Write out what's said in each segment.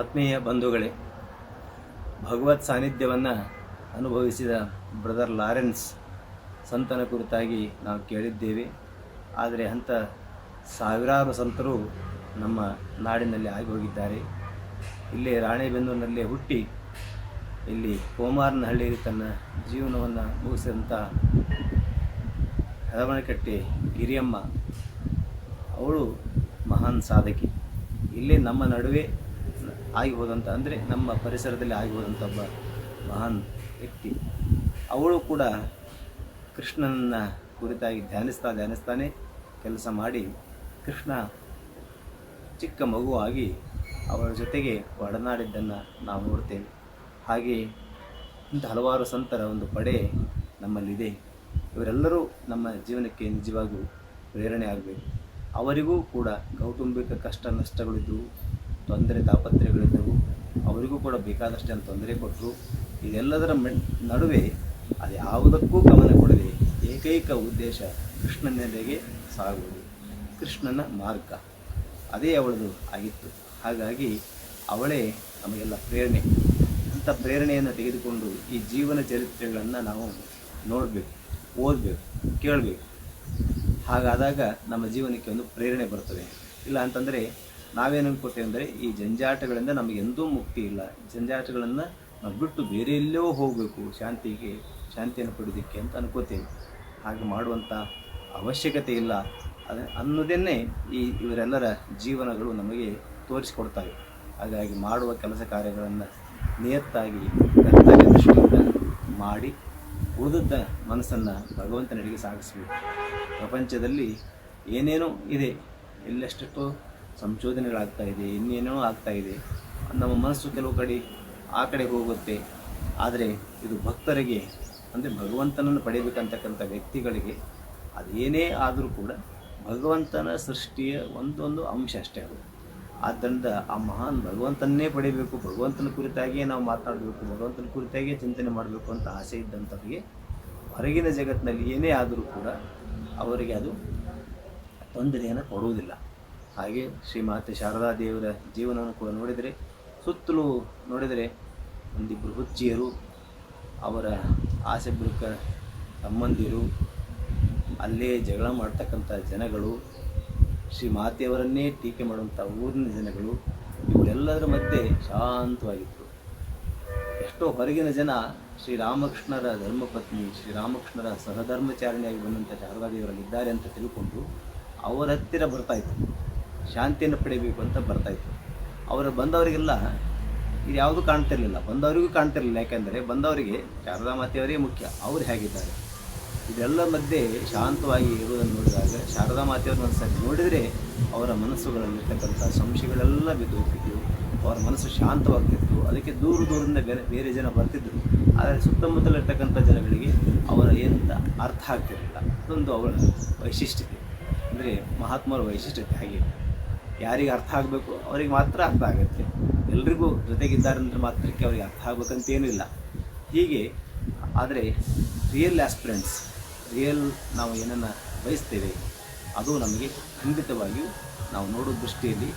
ಆತ್ಮೀಯ ಬಂಧುಗಳೇ, ಭಗವತ್ ಸಾನ್ನಿಧ್ಯವನ್ನು ಅನುಭವಿಸಿದ ಬ್ರದರ್ ಲಾರೆನ್ಸ್ ಸಂತನ ಕುರಿತಾಗಿ ನಾವು ಕೇಳಿದ್ದೇವೆ. ಆದರೆ ಅಂಥ ಸಾವಿರಾರು ಸಂತರು ನಮ್ಮ ನಾಡಿನಲ್ಲಿ ಆಗಿ ಹೋಗಿದ್ದಾರೆ ಇಲ್ಲಿ ರಾಣೆಬೆನ್ನೂರಿನಲ್ಲೇ ಹುಟ್ಟಿ ಇಲ್ಲಿ ಕೋಮಾರನಹಳ್ಳಿಯಲ್ಲಿ ತನ್ನ ಜೀವನವನ್ನು ಮುಗಿಸಿದಂಥ ಹೆಳವಣಕಟ್ಟೆ ಗಿರಿಯಮ್ಮ ಅವಳು ಮಹಾನ್ ಸಾಧಕಿ. ಇಲ್ಲಿ ನಮ್ಮ ನಡುವೆ ಆಗಿ ಹೋದಂಥ ಅಂದರೆ ನಮ್ಮ ಪರಿಸರದಲ್ಲಿ ಆಗಿ ಹೋದಂಥ ಒಬ್ಬ ಮಹಾನ್ ವ್ಯಕ್ತಿ. ಅವಳು ಕೂಡ ಕೃಷ್ಣನನ್ನು ಕುರಿತಾಗಿ ಧ್ಯಾನಿಸ್ತಾ ಧ್ಯಾನಿಸ್ತಾನೆ ಕೆಲಸ ಮಾಡಿ ಕೃಷ್ಣ ಚಿಕ್ಕ ಮಗುವಾಗಿ ಅವಳ ಜೊತೆಗೆ ಒಡನಾಡಿದ್ದನ್ನು ನಾವು ನೋಡ್ತೇವೆ. ಹಾಗೆ ಇಂಥ ಹಲವಾರು ಸಂತರ ಒಂದು ಪಡೆ ನಮ್ಮಲ್ಲಿದೆ. ಇವರೆಲ್ಲರೂ ನಮ್ಮ ಜೀವನಕ್ಕೆ ನಿಜವಾಗಿಯೂ ಪ್ರೇರಣೆ ಆಗಬೇಕು. ಅವರಿಗೂ ಕೂಡ ಕೌಟುಂಬಿಕ ಕಷ್ಟ ನಷ್ಟಗಳಿದ್ದವು ತೊಂದರೆ ತಾಪತ್ರಯಗಳಿದ್ದವು ಅವರಿಗೂ ಕೂಡ ಬೇಕಾದಷ್ಟು ತೊಂದರೆ ಕೊಟ್ಟರು ಇದೆಲ್ಲದರ ನಡುವೆ ಅದು ಯಾವುದಕ್ಕೂ ಗಮನ ಕೊಡದೆ ಏಕೈಕ ಉದ್ದೇಶ ಕೃಷ್ಣನೆಲೆಗೆ ಸಾಗುವುದು. ಕೃಷ್ಣನ ಮಾರ್ಗ. ಅದೇ ಅವಳದು ಆಗಿತ್ತು. ಹಾಗಾಗಿ ಅವಳೇ ನಮಗೆಲ್ಲ ಪ್ರೇರಣೆ. ಅಂಥ ಪ್ರೇರಣೆಯನ್ನು ತೆಗೆದುಕೊಂಡು ಈ ಜೀವನ ಚರಿತ್ರೆಗಳನ್ನು ನಾವು ನೋಡಬೇಕು, ಓದಬೇಕು, ಕೇಳಬೇಕು. ಹಾಗಾದಾಗ ನಮ್ಮ ಜೀವನಕ್ಕೆ ಒಂದು ಪ್ರೇರಣೆ ಬರ್ತದೆ. ಇಲ್ಲ ಅಂತಂದರೆ ನಾವೇನು ಅನ್ಕೋತೇವೆ ಅಂದರೆ ಈ ಜಂಜಾಟಗಳಿಂದ ನಮಗೆ ಎಂದೂ ಮುಕ್ತಿ ಇಲ್ಲ. ಜಂಜಾಟಗಳನ್ನು ನಾವು ಬಿಟ್ಟು ಬೇರೆ ಎಲ್ಲೋ ಹೋಗಬೇಕು ಶಾಂತಿಗೆ, ಶಾಂತಿಯನ್ನು ಪಡೆಯೋದಕ್ಕೆ ಅಂತ ಅನ್ಕೋತೇವೆ. ಹಾಗೆ ಮಾಡುವಂಥ ಅವಶ್ಯಕತೆ ಇಲ್ಲ. ಅದ ಅನ್ನೋದನ್ನೇ ಈ ಇವರೆಲ್ಲರ ಜೀವನಗಳು ನಮಗೆ ತೋರಿಸಿಕೊಡ್ತವೆ ಹಾಗಾಗಿ ಮಾಡುವ ಕೆಲಸ ಕಾರ್ಯಗಳನ್ನು ನಿಯತ್ತಾಗಿ, ಕರ್ತವ್ಯ ದೃಷ್ಟಿಯಿಂದ ಮಾಡಿ ಉಳಿದದ್ದ ಮನಸ್ಸನ್ನು ಭಗವಂತನಡಿಗೆ ಸಾಗಿಸಬೇಕು. ಪ್ರಪಂಚದಲ್ಲಿ ಏನೇನೋ ಇದೆ, ಎಲ್ಲೆಷ್ಟೆಷ್ಟೋ ಸಂಶೋಧನೆಗಳಾಗ್ತಾ ಇದೆ, ಇನ್ನೇನೋ ಆಗ್ತಾ ಇದೆ. ನಮ್ಮ ಮನಸ್ಸು ಕೆಲವು ಕಡೆ ಆ ಕಡೆ ಹೋಗುತ್ತೆ. ಆದರೆ ಇದು ಭಕ್ತರಿಗೆ, ಅಂದರೆ ಭಗವಂತನನ್ನು ಪಡೆಯಬೇಕಂತಕ್ಕಂಥ ವ್ಯಕ್ತಿಗಳಿಗೆ ಅದೇನೇ ಆದರೂ ಕೂಡ ಭಗವಂತನ ಸೃಷ್ಟಿಯ ಒಂದೊಂದು ಅಂಶ ಅಷ್ಟೇ ಅದು. ಆದ್ದರಿಂದ ಆ ಮಹಾನ್ ಭಗವಂತನ್ನೇ ಪಡೆಯಬೇಕು, ಭಗವಂತನ ಕುರಿತಾಗಿಯೇ ನಾವು ಮಾತನಾಡಬೇಕು, ಭಗವಂತನ ಕುರಿತಾಗಿಯೇ ಚಿಂತನೆ ಮಾಡಬೇಕು ಅಂತ ಆಸೆ ಇದ್ದಂಥವರಿಗೆ ಹೊರಗಿನ ಜಗತ್ತಿನಲ್ಲಿ ಏನೇ ಆದರೂ ಕೂಡ ಅವರಿಗೆ ಅದು ತೊಂದರೆಯನ್ನು ಕೊಡುವುದಿಲ್ಲ. ಹಾಗೆ ಶ್ರೀಮಾತೆ ಶಾರದಾ ದೇವರ ಜೀವನವನ್ನು ಕೂಡ ನೋಡಿದರೆ, ಸುತ್ತಲೂ ನೋಡಿದರೆ ಒಂದಿಬ್ಬರು ಹುಚ್ಚಿಯರು, ಅವರ ಆಸೆ ಬಿಡುಕ ತಮ್ಮಂದಿರು, ಅಲ್ಲೇ ಜಗಳ ಮಾಡ್ತಕ್ಕಂಥ ಜನಗಳು, ಶ್ರೀ ಮಾತೆಯವರನ್ನೇ ಟೀಕೆ ಮಾಡುವಂಥ ಊರಿನ ಜನಗಳು ಇವರೆಲ್ಲದರ ಮಧ್ಯೆ ಶಾಂತವಾಗಿದ್ದರು. ಎಷ್ಟೋ ಹೊರಗಿನ ಜನ ಶ್ರೀರಾಮಕೃಷ್ಣರ ಧರ್ಮಪತ್ನಿ ಶ್ರೀರಾಮಕೃಷ್ಣರ ಸಹಧರ್ಮಚಾರಿಣಿಯಾಗಿ ಬಂದಂಥ ಶಾರದಾದೇವರಲ್ಲಿ ಇದ್ದಾರೆ ಅಂತ ತಿಳ್ಕೊಂಡು ಅವರ ಹತ್ತಿರ ಬರ್ತಾಯಿದ್ರು ಶಾಂತಿಯನ್ನು ಪಡೆಯಬೇಕು ಅಂತ ಬರ್ತಾಯಿತ್ತು ಅವರು ಬಂದವರಿಗೆಲ್ಲ ಇದು ಯಾವುದೂ ಕಾಣ್ತಿರಲಿಲ್ಲ. ಬಂದವರಿಗೂ ಕಾಣ್ತಿರಲಿಲ್ಲ. ಯಾಕೆಂದರೆ ಬಂದವರಿಗೆ ಶಾರದಾ ಮಾತೆಯವರೇ ಮುಖ್ಯ. ಅವರು ಹೇಗಿದ್ದಾರೆ? ಇದೆಲ್ಲ ಮಧ್ಯೆ ಶಾಂತವಾಗಿ ಇರುವುದನ್ನು ನೋಡಿದಾಗ ಶಾರದಾ ಮಾತೆಯವ್ರ ಮನಸ್ಸನ್ನು ನೋಡಿದರೆ ಅವರ ಮನಸ್ಸುಗಳಲ್ಲಿರ್ತಕ್ಕಂಥ ಸಂಶಯಗಳೆಲ್ಲ ಬಿದ್ದು ಹೋಗ್ತಿದ್ವು. ಅವರ ಮನಸ್ಸು ಶಾಂತವಾಗ್ತಿತ್ತು. ಅದಕ್ಕೆ ದೂರ ದೂರದಿಂದ ಬೇರೆ ಬೇರೆ ಜನ ಬರ್ತಿದ್ದರು ಆದರೆ ಸುತ್ತಮುತ್ತಲಿರ್ತಕ್ಕಂಥ ಜನಗಳಿಗೆ ಅವರ ಏನಂತ ಅರ್ಥ ಆಗ್ತಿರಲಿಲ್ಲ. ಅದೊಂದು ಅವರ ವೈಶಿಷ್ಟ್ಯತೆ. ಅಂದರೆ ಮಹಾತ್ಮರ ವೈಶಿಷ್ಟ್ಯತೆ ಹಾಗೆ. ಯಾರಿಗೆ ಅರ್ಥ ಆಗಬೇಕು, ಅವರಿಗೆ ಮಾತ್ರ ಅರ್ಥ ಆಗುತ್ತೆ. ಎಲ್ರಿಗೂ ಜೊತೆಗಿದ್ದಾರೆ ಅಂದ್ರೆ ಮಾತ್ರಕ್ಕೆ ಅವರಿಗೆ ಅರ್ಥ ಆಗ್ಬೇಕಂತೇನೂ ಇಲ್ಲ. ಹೀಗೆ, ಆದರೆ ರಿಯಲ್ ಆಸ್ಪಿರೆಂಟ್ಸ್ ರಿಯಲ್ ನಾವು ಏನನ್ನು ಬಯಸ್ತೇವೆ, ಅದು ನಮಗೆ ಖಂಡಿತವಾಗಿಯೂ ನಾವು ನೋಡೋ ದೃಷ್ಟಿಯಲ್ಲಿ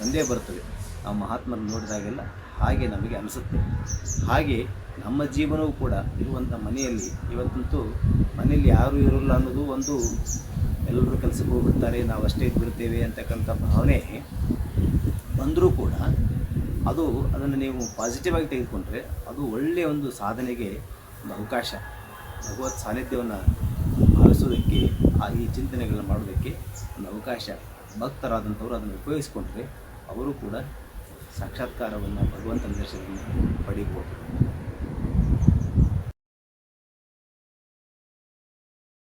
ಬಂದೇ ಬರ್ತದೆ. ನಾವು ಮಹಾತ್ಮರನ್ನು ನೋಡಿದಾಗೆಲ್ಲ ಹಾಗೆ ನಮಗೆ ಅನಿಸುತ್ತೆ. ಹಾಗೆ ನಮ್ಮ ಜೀವನವೂ ಕೂಡ ಇರುವಂಥ ಮನೆಯಲ್ಲಿ, ಇವತ್ತಂತೂ ಮನೆಯಲ್ಲಿ ಯಾರೂ ಇರೋಲ್ಲ ಅನ್ನೋದು ಒಂದು ಎಲ್ಲರೂ ಕೆಲಸಕ್ಕೆ ಹೋಗ್ಬಿಡ್ತಾರೆ ನಾವು ಅಷ್ಟೇ ಬಿಡ್ತೇವೆ ಅಂತಕ್ಕಂಥ ಭಾವನೆ ಬಂದರೂ ಕೂಡ ಅದು ಅದನ್ನು ನೀವು ಪಾಸಿಟಿವ್ ಆಗಿ ತೆಗೆದುಕೊಂಡ್ರೆ ಅದು ಒಳ್ಳೆಯ ಒಂದು ಸಾಧನೆಗೆ ಒಂದು ಅವಕಾಶ. ಭಗವತ್ ಸಾನ್ನಿಧ್ಯವನ್ನು ಭಾವಿಸೋದಕ್ಕೆ ಆ ಈ ಚಿಂತನೆಗಳನ್ನ ಮಾಡೋದಕ್ಕೆ ಒಂದು ಅವಕಾಶ. ಭಕ್ತರಾದಂಥವ್ರು ಅದನ್ನು ಉಪಯೋಗಿಸ್ಕೊಂಡ್ರೆ ಅವರು ಕೂಡ ಸಾಕ್ಷಾತ್ಕಾರವನ್ನು ಭಗವಂತನ ದರ್ಶನವನ್ನು ಪಡೀಬೋದು.